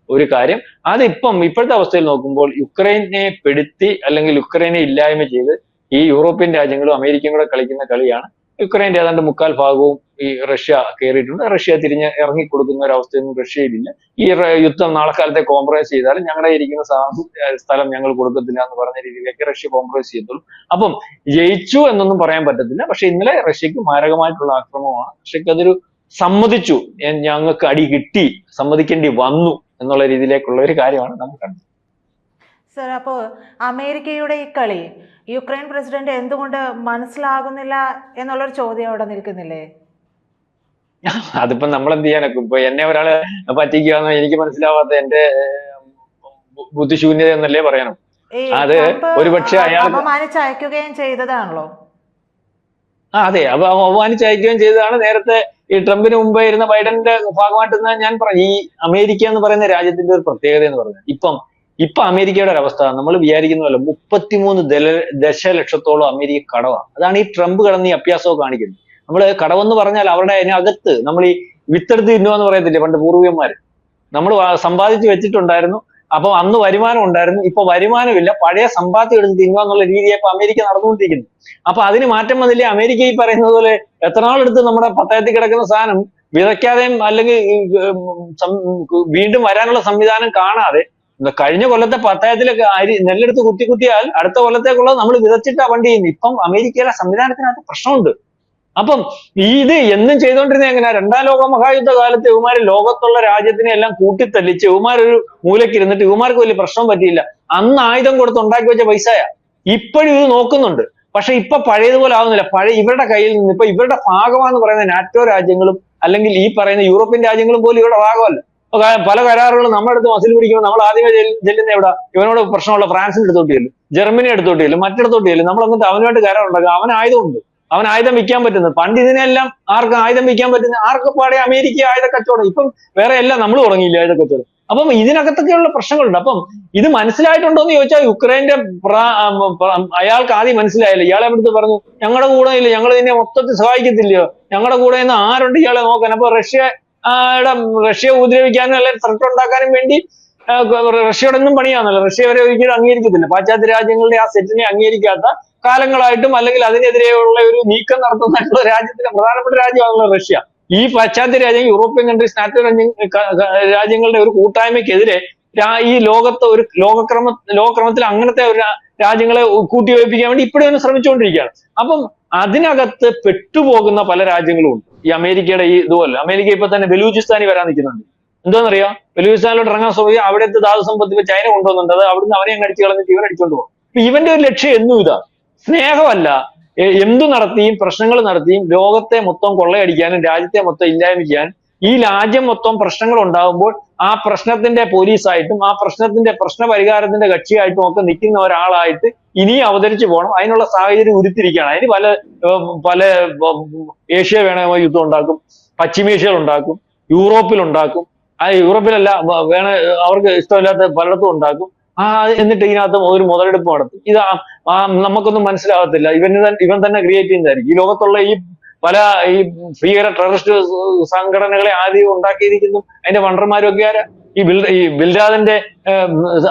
ഒരു കാര്യം. അതിപ്പം ഇപ്പോഴത്തെ അവസ്ഥയിൽ നോക്കുമ്പോൾ യുക്രൈനെ പെടുത്തി അല്ലെങ്കിൽ യുക്രൈനെ ഇല്ലായ്മ ചെയ്ത് ഈ യൂറോപ്യൻ രാജ്യങ്ങളും അമേരിക്കയും കൂടെ കളിക്കുന്ന കളിയാണ് യുക്രൈന്റെ ഏതാണ്ട് മുക്കാൽ ഭാഗവും ഈ റഷ്യ കയറിയിട്ടുണ്ട്. റഷ്യ തിരിഞ്ഞ് ഇറങ്ങി കൊടുക്കുന്ന ഒരു അവസ്ഥയൊന്നും റഷ്യയിലില്ല. ഈ യുദ്ധം നാളെ കാലത്തെ കോംപ്രമൈസ് ചെയ്താലും ഞങ്ങളുടെ ഇരിക്കുന്ന സ്ഥലം ഞങ്ങൾ കൊടുക്കത്തില്ല എന്ന് പറഞ്ഞ രീതിയിലേക്ക് റഷ്യ കോംപ്രമൈസ് ചെയ്യത്തുള്ളൂ. അപ്പം ജയിച്ചു എന്നൊന്നും പറയാൻ പറ്റത്തില്ല. പക്ഷെ ഇന്നലെ റഷ്യക്ക് മാരകമായിട്ടുള്ള ആക്രമണമാണ് റഷ്യക്ക് അതൊരു സമ്മതിച്ചു. ഞങ്ങൾക്ക് അടി കിട്ടി സമ്മതിക്കേണ്ടി വന്നു എന്നുള്ള രീതിയിലേക്കുള്ള ഒരു കാര്യമാണ് നമ്മൾ കണ്ടത്.
സർ അപ്പോൾ അമേരിക്കയുടെ ഈ കളി യുക്രൈൻ പ്രസിഡന്റ് എന്തുകൊണ്ട് മനസ്സിലാകുന്നില്ല എന്നുള്ളൊരു ചോദ്യം അവിടെ നിൽക്കുന്നില്ലേ?
അതിപ്പോ നമ്മൾ എന്ത് ചെയ്യാനൊക്കെ ഇപ്പൊ എന്നെ ഒരാൾ പറ്റിക്കുകയെന്ന് എനിക്ക് മനസ്സിലാവാത്ത എന്റെ ബുദ്ധിശൂന്യത എന്നല്ലേ
പറയണം.
അത് ഒരുപക്ഷെ
അയാൾ അയക്കുകയും ചെയ്തതാണല്ലോ.
ആ അതെ. അപ്പൊ അപമാനിച്ച് അയക്കുകയും ചെയ്തതാണ് നേരത്തെ ഈ ട്രംപിന് മുമ്പേ ഇരുന്ന ബൈഡന്റെ ഭാഗമായിട്ട് ഞാൻ പറഞ്ഞു ഈ അമേരിക്ക എന്ന് പറയുന്ന രാജ്യത്തിന്റെ ഒരു പ്രത്യേകത എന്ന് പറഞ്ഞാൽ ഇപ്പം ഇപ്പൊ അമേരിക്കയുടെ ഒരവസ്ഥ നമ്മൾ വിചാരിക്കുന്നതല്ല മുപ്പത്തിമൂന്ന് ദല ദശലക്ഷത്തോളം അമേരിക്ക കടവാണ് അതാണ് ഈ ട്രംപ് കടന്ന് ഈ അഭ്യാസമൊക്കെ കാണിക്കുന്നത് നമ്മൾ കടവെന്ന് പറഞ്ഞാൽ അവരുടെ അതിനകത്ത് നമ്മൾ ഈ വിത്തെടുത്ത് തിന്നുക എന്ന് പറയത്തില്ലേ പണ്ട് പൂർവികന്മാര് നമ്മൾ സമ്പാദിച്ചു വെച്ചിട്ടുണ്ടായിരുന്നു അപ്പൊ അന്ന് വരുമാനം ഉണ്ടായിരുന്നു ഇപ്പൊ വരുമാനമില്ല പഴയ സമ്പാദ്യം എടുത്ത് തിന്നുക എന്നുള്ള രീതിയെ ഇപ്പൊ അമേരിക്ക നടന്നുകൊണ്ടിരിക്കുന്നു അപ്പൊ അതിന് മാറ്റം വന്നില്ലേ അമേരിക്ക ഈ പറയുന്നത് പോലെ എത്രനാൾ എടുത്ത് നമ്മുടെ പത്തായത്തിൽ കിടക്കുന്ന സാധനം വിതയ്ക്കാതെയും അല്ലെങ്കിൽ വീണ്ടും വരാനുള്ള സംവിധാനം കാണാതെ കഴിഞ്ഞ കൊല്ലത്തെ പത്തായത്തിലൊക്കെ അരി നെല്ലെടുത്ത് കുത്തി കുത്തിയാൽ അടുത്ത കൊല്ലത്തേക്കുള്ളത് നമ്മൾ വിതച്ചിട്ടാ വണ്ടി ചെയ്യുന്നത് ഇപ്പം അമേരിക്കയിലെ സംവിധാനത്തിനകത്ത് പ്രശ്നമുണ്ട്. അപ്പം ഇത് എന്നും ചെയ്തുകൊണ്ടിരുന്ന എങ്ങനെയാ രണ്ടാം ലോക മഹായുദ്ധ കാലത്ത് ഇവമാര് ലോകത്തുള്ള രാജ്യത്തിനെ എല്ലാം കൂട്ടിത്തല്ലിച്ച് ഇവമാരൊരു മൂലയ്ക്ക് ഇരുന്നിട്ട് ഇവമാർക്ക് വലിയ പ്രശ്നം പറ്റിയില്ല. അന്ന് ആയുധം കൊടുത്ത് ഉണ്ടാക്കി വെച്ച പൈസയാ. ഇപ്പോഴും ഇത് നോക്കുന്നുണ്ട്. പക്ഷെ ഇപ്പൊ പഴയതുപോലെ ആവുന്നില്ല. പഴയ ഇവരുടെ കയ്യിൽ നിന്ന് ഇപ്പൊ ഇവരുടെ ഭാഗമാണെന്ന് പറയുന്ന നാറ്റോ രാജ്യങ്ങളും അല്ലെങ്കിൽ ഈ പറയുന്ന യൂറോപ്യൻ രാജ്യങ്ങളും പോലും ഇവരുടെ ഭാഗമല്ല. പല കരാറുകളും നമ്മുടെ അടുത്ത് വസൂൽ പിടിക്കുമ്പോൾ നമ്മൾ ആദ്യമേ ചെല്ല്- ചെല്ലുന്ന എവിടെ? ഇവനോട് പ്രശ്നമുള്ള ഫ്രാൻസിന്റെ അടുത്തോട്ട് ചെല്ലും. ജർമ്മനി അടുത്തോട്ട് ചെല്ലും. മറ്റിടത്തോട്ട് ചെല്ലും. നമ്മൾ എന്നിട്ട് അവനുമായിട്ട് കരാർ ഉണ്ടാക്കുക അവൻ ആയുധമുണ്ട് അവൻ ആയുധം വിൽക്കാൻ പറ്റുന്നത്. പണ്ട് ഇതിനെല്ലാം ആർക്കും ആയുധം വിൽക്കാൻ പറ്റുന്ന ആർക്ക് പാടെ അമേരിക്ക ആയുധ കച്ചവടം. ഇപ്പം വേറെ എല്ലാം നമ്മൾ തുടങ്ങിയില്ല ആയുധ കച്ചവടം? അപ്പം ഇതിനകത്തൊക്കെയുള്ള പ്രശ്നങ്ങളുണ്ട്. അപ്പം ഇത് മനസ്സിലായിട്ടുണ്ടോ എന്ന് ചോദിച്ചാൽ യുക്രൈന്റെ അയാൾക്ക് ആദ്യം മനസ്സിലായില്ല. ഇയാളെ അടുത്ത് പറഞ്ഞു? ഞങ്ങളുടെ കൂടെ ഇല്ല. ഞങ്ങൾ ഇതിനെ മൊത്തത്തിൽ സഹായിക്കത്തില്ലയോ? ഞങ്ങളുടെ കൂടെ നിന്ന് ആരുണ്ട് ഇയാളെ നോക്കാൻ? അപ്പൊ റഷ്യ റഷ്യ ഉപദ്രവിക്കാനും അല്ലെങ്കിൽ ത്രട്ട് ഉണ്ടാക്കാനും വേണ്ടി റഷ്യയുടെ ഒന്നും റഷ്യ അവരെ ഒരിക്കലും അംഗീകരിക്കത്തില്ല. പാശ്ചാത്യ രാജ്യങ്ങളുടെ ആ സെറ്റിനെ അംഗീകരിക്കാത്ത കാലങ്ങളായിട്ടും അല്ലെങ്കിൽ അതിനെതിരെയുള്ള ഒരു നീക്കം നടത്തുന്നതായിട്ടുള്ള രാജ്യത്തിന്റെ പ്രധാനപ്പെട്ട രാജ്യമാണല്ലോ റഷ്യ. ഈ പാശ്ചാത്യ രാജ്യം യൂറോപ്യൻ കൺട്രീസ് നാറ്റോ രാജ്യങ്ങളുടെ ഒരു കൂട്ടായ്മയ്ക്കെതിരെ ഈ ലോകത്തെ ഒരു ലോകക്രമ ലോകക്രമത്തിൽ അങ്ങനത്തെ ഒരു രാജ്യങ്ങളെ കൂട്ടിയോജിപ്പിക്കാൻ വേണ്ടി ഇപ്പോഴും ശ്രമിച്ചുകൊണ്ടിരിക്കുകയാണ്. അപ്പം അതിനകത്ത് പെട്ടുപോകുന്ന പല രാജ്യങ്ങളും ഉണ്ട്. ഈ അമേരിക്കയുടെ ഈ ഇതുപോലെ. അമേരിക്ക ഇപ്പൊ തന്നെ ബലൂചിസ്ഥാനി വരാൻ നിൽക്കുന്നുണ്ട്. അറിയോ ബലൂചിസ്ഥാനിലോട്ട് ഇറങ്ങാൻ ശ്രമിക്കുക അവിടുത്തെ ധാതു സമ്പത്ത് ഇപ്പൊ ചൈന കൊണ്ടുവന്നുണ്ട് അത് അവിടുന്ന് അവരെ അങ്ങ് അടിച്ചു കളഞ്ഞിട്ട് ഇവർ അടിച്ചുകൊണ്ട് പോകും അപ്പൊ ഇവന്റെ ഒരു ലക്ഷ്യം എന്നും ഇതാ. സ്നേഹമല്ല. എന്തു നടത്തിയും പ്രശ്നങ്ങൾ നടത്തിയും ലോകത്തെ മൊത്തം കൊള്ളയടിക്കാനും രാജ്യത്തെ മൊത്തം ഇല്ലായ്മ ചെയ്യാനും ഈ രാജ്യം മൊത്തം പ്രശ്നങ്ങൾ ഉണ്ടാകുമ്പോൾ ആ പ്രശ്നത്തിന്റെ പോലീസായിട്ടും ആ പ്രശ്നത്തിന്റെ പ്രശ്ന പരിഹാരത്തിന്റെ കക്ഷിയായിട്ടും ഒക്കെ നിൽക്കുന്ന ഒരാളായിട്ട് ഇനിയും അവതരിച്ചു പോകണം. അതിനുള്ള സാഹചര്യം ഉരുത്തിരിക്കുകയാണ്. അതിന് പല പല ഏഷ്യ വേണമോ യുദ്ധം ഉണ്ടാക്കും പശ്ചിമേഷ്യയിൽ ഉണ്ടാക്കും യൂറോപ്പിൽ ഉണ്ടാക്കും. ആ യൂറോപ്പിലല്ല വേണ അവർക്ക് ഇഷ്ടമില്ലാത്ത പലയിടത്തും ഉണ്ടാക്കും. ആ എന്നിട്ട് ഇതിനകത്ത് ഒരു മുതലെടുപ്പ് നടത്തും. ഇത് നമുക്കൊന്നും മനസ്സിലാകത്തില്ല. ഇവന് ഇവൻ തന്നെ ക്രിയേറ്റ് ചെയ്യുന്നതായിരിക്കും. ഈ ലോകത്തുള്ള ഈ പല ഈ ഭീകര ടെററിസ്റ്റ് സംഘടനകളെ ആദ്യം ഉണ്ടാക്കിയിരിക്കുന്നു. അതിന്റെ വണ്ടർമാരും ഒക്കെ ആരാ? ഈ ബിൽ ഈ ബിൽരാദിന്റെ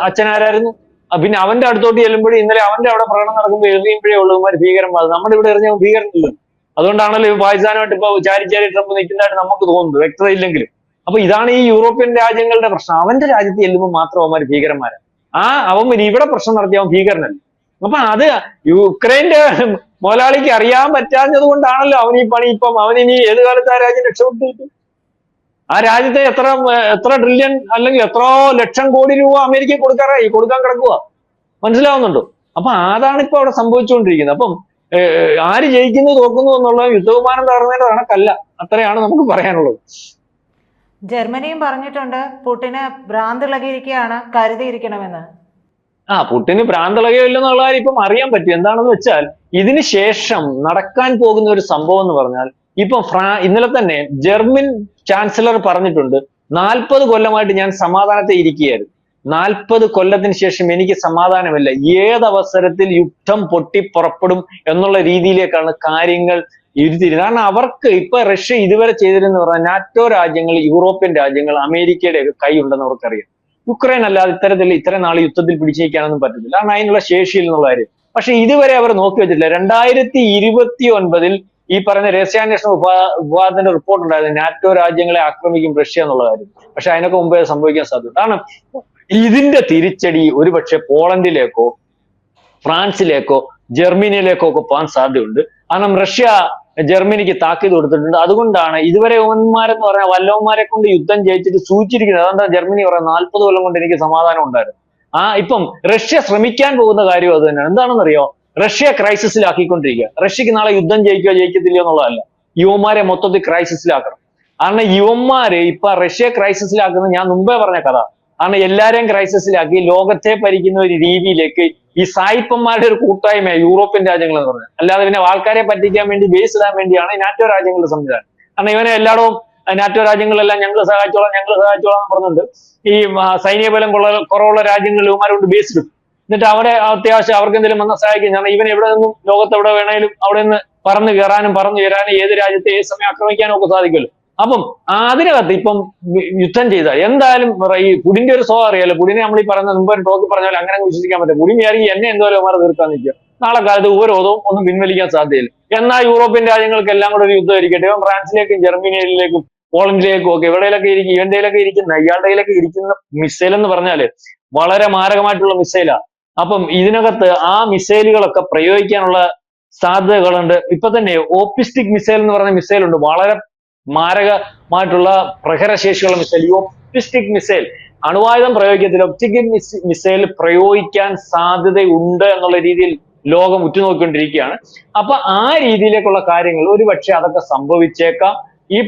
അച്ഛനാരായിരുന്നു? പിന്നെ അവന്റെ അടുത്തോട്ട് ചെല്ലുമ്പോഴും ഇന്നലെ അവന്റെ അവിടെ പ്രകടനം നടക്കുമ്പോൾ എറിയുമ്പോഴേ ഉള്ളവന്മാർ ഭീകരന്മാർ. നമ്മുടെ ഇവിടെ എറിഞ്ഞ ഭീകരനില്ല? അതുകൊണ്ടാണല്ലോ പാകിസ്ഥാനുമായിട്ട് ഇപ്പൊ ചാരി ചാരി ട്രംപ് നിൽക്കുന്നതായിട്ട് നമുക്ക് തോന്നുന്നത്. വ്യക്തത ഇല്ലെങ്കിലും. അപ്പൊ ഇതാണ് ഈ യൂറോപ്യൻ രാജ്യങ്ങളുടെ പ്രശ്നം. അവന്റെ രാജ്യത്ത് ചെല്ലുമ്പോൾ മാത്രം അവന്മാർ ഭീകരന്മാരാണ് ആ അവൻ ഇവിടെ പ്രശ്നം നടത്തിയ അവൻ ഭീകരനല്ല? അപ്പൊ അത് യുക്രൈന്റെ മുതലാളിക്ക് അറിയാൻ പറ്റാഞ്ഞത് കൊണ്ടാണല്ലോ അവൻ ഈ പണി ഇപ്പം അവൻ ഇനി ഏത് കാലത്ത് ആ രാജ്യം രക്ഷപ്പെട്ടു ആ രാജ്യത്തെ എത്ര എത്ര ട്രില്യൺ അല്ലെങ്കിൽ എത്രയോ ലക്ഷം കോടി രൂപ അമേരിക്ക കൊടുക്കാറായി കൊടുക്കാൻ കിടക്കുക മനസ്സിലാവുന്നുണ്ടോ? അപ്പൊ അതാണ് ഇപ്പൊ അവിടെ സംഭവിച്ചുകൊണ്ടിരിക്കുന്നത്. അപ്പം ആര് ജയിക്കുന്നു തോക്കുന്നു എന്നുള്ള യുദ്ധവിമാനം തകർന്നതിന്റെ കണക്കല്ല അത്രയാണ് നമുക്ക് പറയാനുള്ളത്.
ജർമ്മനിയും പറഞ്ഞിട്ടുണ്ട് പുട്ടിന് ഭ്രാന്തിളകിയിരിക്കുകയാണ് കരുതിയിരിക്കണമെന്ന്.
ആ പുട്ടിന് ഭ്രാന്തളകയോ ഇല്ലെന്നുള്ള കാര്യം ഇപ്പം അറിയാൻ പറ്റും. എന്താണെന്ന് വെച്ചാൽ ഇതിന് ശേഷം നടക്കാൻ പോകുന്ന ഒരു സംഭവം എന്ന് പറഞ്ഞാൽ ഇപ്പം ഫ്രാ ഇന്നലെ തന്നെ ജർമ്മൻ ചാൻസലർ പറഞ്ഞിട്ടുണ്ട് നാൽപ്പത് കൊല്ലമായിട്ട് ഞാൻ സമാധാനത്തെ ഇരിക്കുകയായിരുന്നു. നാൽപ്പത് കൊല്ലത്തിന് ശേഷം എനിക്ക് സമാധാനമില്ല. ഏതവസരത്തിൽ യുദ്ധം പൊട്ടി പുറപ്പെടും എന്നുള്ള രീതിയിലേക്കാണ് കാര്യങ്ങൾ ഇരുത്തിരുന്നത് കാരണം അവർക്ക് ഇപ്പൊ റഷ്യ ഇതുവരെ ചെയ്തിരുന്നു പറഞ്ഞാൽ നാറ്റോ രാജ്യങ്ങൾ യൂറോപ്യൻ രാജ്യങ്ങൾ അമേരിക്കയുടെ ഒക്കെ കൈ ഉണ്ടെന്ന് അവർക്കറിയാം. യുക്രൈൻ അല്ലാതെ ഇത്തരത്തിൽ ഇത്ര നാൾ യുദ്ധത്തിൽ പിടിച്ചേക്കാനൊന്നും പറ്റത്തില്ല. കാരണം അതിനുള്ള ശേഷിയിൽ എന്നുള്ള കാര്യം. പക്ഷെ ഇതുവരെ അവർ നോക്കി വെച്ചിട്ടില്ല. രണ്ടായിരത്തി ഇരുപത്തി ഒൻപതിൽ ഈ പറഞ്ഞ രഹസ്യാന്വേഷണ വിഭാ വിഭാഗത്തിന്റെ റിപ്പോർട്ട് ഉണ്ടായിരുന്നു. നാറ്റോ രാജ്യങ്ങളെ ആക്രമിക്കും റഷ്യ എന്നുള്ള കാര്യം. പക്ഷെ അതിനൊക്കെ മുമ്പേ സംഭവിക്കാൻ സാധ്യത കാരണം ഇതിന്റെ തിരിച്ചടി ഒരുപക്ഷെ പോളണ്ടിലേക്കോ ഫ്രാൻസിലേക്കോ ജർമ്മനിയിലേക്കോ ഒക്കെ പോകാൻ സാധ്യതയുണ്ട്. കാരണം റഷ്യ ജർമ്മനിക്ക് താക്കീത് കൊടുത്തിട്ടുണ്ട്. അതുകൊണ്ടാണ് ഇതുവരെ യവന്മാരെന്ന് പറഞ്ഞാൽ വല്ലവന്മാരെ കൊണ്ട് യുദ്ധം ജയിച്ചിട്ട് സൂചിച്ചിരിക്കുന്നത്. അതുകൊണ്ടാ ജർമ്മനി പറയാം നാൽപ്പത് കൊല്ലം കൊണ്ട് എനിക്ക് സമാധാനം ഉണ്ടായിരുന്നു. ആ ഇപ്പം റഷ്യ ശ്രമിക്കാൻ പോകുന്ന കാര്യം അത് തന്നെയാണ്. എന്താണെന്നറിയോ? റഷ്യ ക്രൈസിസിലാക്കിക്കൊണ്ടിരിക്കുക. റഷ്യക്ക് നാളെ യുദ്ധം ജയിക്കുകയോ ജയിക്കത്തില്ലയോ എന്നുള്ളതല്ല. യുവന്മാരെ മൊത്തത്തിൽ ക്രൈസിസിലാക്കണം. കാരണം യുവന്മാരെ ഇപ്പൊ റഷ്യ ക്രൈസിസിലാക്കുന്നത് ഞാൻ മുമ്പേ പറഞ്ഞ കഥ. കാരണം എല്ലാരെയും ക്രൈസിസിലാക്കി ലോകത്തെ ഭരിക്കുന്ന ഒരു രീതിയിലേക്ക് ഈ സായിപ്പന്മാരുടെ ഒരു കൂട്ടായ്മ യൂറോപ്യൻ രാജ്യങ്ങൾ എന്ന് പറഞ്ഞത് അല്ലാതെ പിന്നെ ആൾക്കാരെ പറ്റിക്കാൻ വേണ്ടി ബേസ് ഇടാൻ വേണ്ടിയാണ് നാറ്റോ രാജ്യങ്ങളുടെ സംവിധാനം. കാരണം ഇവനെ എല്ലായിടവും നാറ്റോ രാജ്യങ്ങളെല്ലാം ഞങ്ങൾ സഹായിച്ചോളാം ഞങ്ങൾ സഹായിച്ചോളാം എന്ന് പറഞ്ഞിട്ടുണ്ട് ഈ സൈനിക ബലം കുറവുള്ള രാജ്യങ്ങളിൽ ഇവന്മാരോട് ബേസ് ഇടും. എന്നിട്ട് അവരെ അത്യാവശ്യം അവർക്ക് എന്തെങ്കിലും വന്ന സഹായിക്കും. കാരണം ഇവൻ എവിടെ നിന്നും ലോകത്ത് എവിടെ വേണേലും അവിടെ നിന്ന് പറന്ന് കയറാനും പറന്നു കയറാനും ഏത് രാജ്യത്തെ ഏത് സമയം ആക്രമിക്കാനും ഒക്കെ സാധിക്കുമല്ലോ. അപ്പം അതിനകത്ത് ഇപ്പം യുദ്ധം ചെയ്താൽ എന്തായാലും ഈ പുടിന്റെ ഒരു സ്വഭാവം അറിയാലോ? പുടിനെ നമ്മൾ ഈ പറയുന്ന മുമ്പ് ടോക്ക് പറഞ്ഞാലും അങ്ങനെ അങ്ങ് വിശ്വസിക്കാൻ പറ്റും പുടി വിചാരിക്കും എന്നെ എന്തോരം മാറി തീർക്കാൻ നിൽക്കുക. നാളെ കാലത്ത് ഉപരോധവും ഒന്നും പിൻവലിക്കാൻ സാധ്യതയില്ല. എന്നാൽ യൂറോപ്യൻ രാജ്യങ്ങൾക്കെല്ലാം കൂടെ ഒരു യുദ്ധം ഇരിക്കട്ടെ. ഇവൻ ഫ്രാൻസിലേക്കും ജർമ്മനിയിലേക്കും പോളണ്ടിലേക്കും ഒക്കെ എവിടെയിലൊക്കെ ഇരിക്കും. ഇവന്റെയിലൊക്കെ ഇരിക്കുന്ന ഇയാളുടെയിലൊക്കെ ഇരിക്കുന്ന മിസൈൽ എന്ന് പറഞ്ഞാൽ വളരെ മാരകമായിട്ടുള്ള മിസൈലാ അപ്പം ഇതിനകത്ത് ആ മിസൈലുകളൊക്കെ പ്രയോഗിക്കാനുള്ള സാധ്യതകളുണ്ട്. ഇപ്പൊ തന്നെ ഓപ്പിസ്റ്റിക് മിസൈൽ എന്ന് പറഞ്ഞ മിസൈൽ ഉണ്ട്. വളരെ മാരകമായിട്ടുള്ള പ്രഹരശേഷിയുള്ള മിസൈൽ ഈ ഒപ്റ്റിസ്റ്റിക് മിസൈൽ അണുവായുധം പ്രയോഗിക്കത്തില്ല ഒപ്റ്റിക് മിസൈൽ പ്രയോഗിക്കാൻ സാധ്യതയുണ്ട് എന്നുള്ള രീതിയിൽ ലോകം ഉറ്റുനോക്കിക്കൊണ്ടിരിക്കുകയാണ്. അപ്പൊ ആ രീതിയിലേക്കുള്ള കാര്യങ്ങൾ ഒരുപക്ഷെ അതൊക്കെ സംഭവിച്ചേക്കാം. ഈ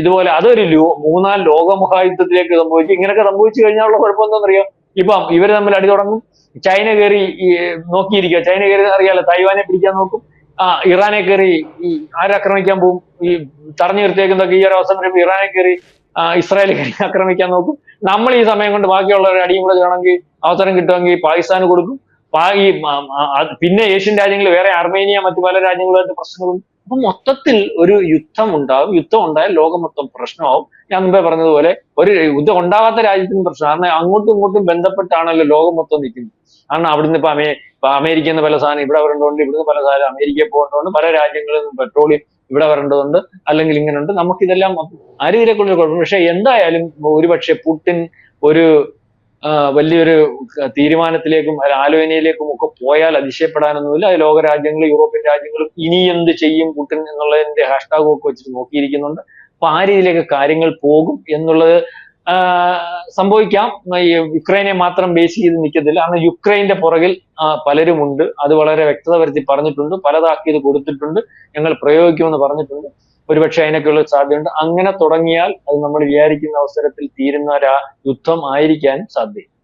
ഇതുപോലെ അതൊരു മൂന്നാം ലോകമഹായുദ്ധത്തിലേക്ക് സംഭവിക്കും ഇങ്ങനെയൊക്കെ സംഭവിച്ചു കഴിഞ്ഞാലുള്ള അറിയോ ഇപ്പം ഇവർ തമ്മിൽ അടി തുടങ്ങും ചൈന കയറി നോക്കിയിരിക്കുക. ചൈന കയറി അറിയാലോ? തൈവാനെ പിടിക്കാൻ നോക്കും. ആ ഇറാനെ കയറി ഈ ആരാക്രമിക്കാൻ പോകും? ഈ തടഞ്ഞു നിർത്തിയേക്കുന്നതൊക്കെ ഈ ഒരു അവസരം വരുമ്പോൾ ഇറാനെ കയറി ഇസ്രായേൽ കയറി ആക്രമിക്കാൻ നോക്കും. നമ്മൾ ഈ സമയം കൊണ്ട് ബാക്കിയുള്ളവരുടെ അടിയും കൂടെ ചെയ്യണമെങ്കിൽ അവസരം കിട്ടുമെങ്കിൽ പാകിസ്ഥാന് കൊടുക്കും. ഈ പിന്നെ ഏഷ്യൻ രാജ്യങ്ങൾ വേറെ അർമേനിയ മറ്റു പല രാജ്യങ്ങളുമായിട്ട് പ്രശ്നങ്ങളും. അപ്പൊ മൊത്തത്തിൽ ഒരു യുദ്ധം ഉണ്ടാവും. യുദ്ധം ഉണ്ടായാൽ ലോകം മൊത്തം പ്രശ്നമാവും. ഞാൻ മുമ്പേ പറഞ്ഞതുപോലെ ഒരു യുദ്ധം ഉണ്ടാവാത്ത രാജ്യത്തിന് പ്രശ്നം കാരണം അങ്ങോട്ടും ഇങ്ങോട്ടും ബന്ധപ്പെട്ടാണല്ലോ ലോകം മൊത്തം നിൽക്കുന്നത്. കാരണം അവിടുന്ന് ഇപ്പൊ അമേ ഇപ്പൊ അമേരിക്കയിൽ നിന്ന് പല സാധനം ഇവിടെ വരേണ്ടതുണ്ട് ഇവിടുന്ന് പല സാധനം അമേരിക്കയിൽ പോകേണ്ടതുണ്ട് പല രാജ്യങ്ങളിൽ നിന്നും പെട്രോളിയം ഇവിടെ വരേണ്ടതുണ്ട് അല്ലെങ്കിൽ ഇങ്ങനെയുണ്ട്. നമുക്കിതെല്ലാം ആ രീതിയിലേക്കുള്ള ഒരു കുഴപ്പം? പക്ഷെ എന്തായാലും ഒരുപക്ഷെ പുട്ടിൻ ഒരു വലിയൊരു തീരുമാനത്തിലേക്കും ആലോചനയിലേക്കും ഒക്കെ പോയാൽ അതിശയപ്പെടാനൊന്നുമില്ല. അത് ലോകരാജ്യങ്ങൾ യൂറോപ്യൻ രാജ്യങ്ങളും ഇനി എന്ത് ചെയ്യും പുട്ടിൻ എന്നുള്ളതിന്റെ ഹാഷ്ടാഗും ഒക്കെ വെച്ചിട്ട് നോക്കിയിരിക്കുന്നുണ്ട്. അപ്പൊ ആ രീതിയിലേക്ക് കാര്യങ്ങൾ പോകും എന്നുള്ളത് സംഭവിക്കാം. യുക്രൈനെ മാത്രം ബേസ് ചെയ്ത് നിൽക്കത്തില്ല. അന്ന് യുക്രൈന്റെ പുറകിൽ പലരുമുണ്ട്. അത് വളരെ വ്യക്തത വരുത്തി പറഞ്ഞിട്ടുണ്ട്. പലതാക്കിയത് കൊടുത്തിട്ടുണ്ട്. ഞങ്ങൾ പ്രയോഗിക്കുമെന്ന് പറഞ്ഞിട്ടുണ്ട്. ഒരുപക്ഷെ അതിനൊക്കെയുള്ള സാധ്യതയുണ്ട്. അങ്ങനെ തുടങ്ങിയാൽ അത് നമ്മൾ വിചാരിക്കുന്ന അവസരത്തിൽ തീരുന്ന ഒരു യുദ്ധം ആയിരിക്കാനും സാധ്യത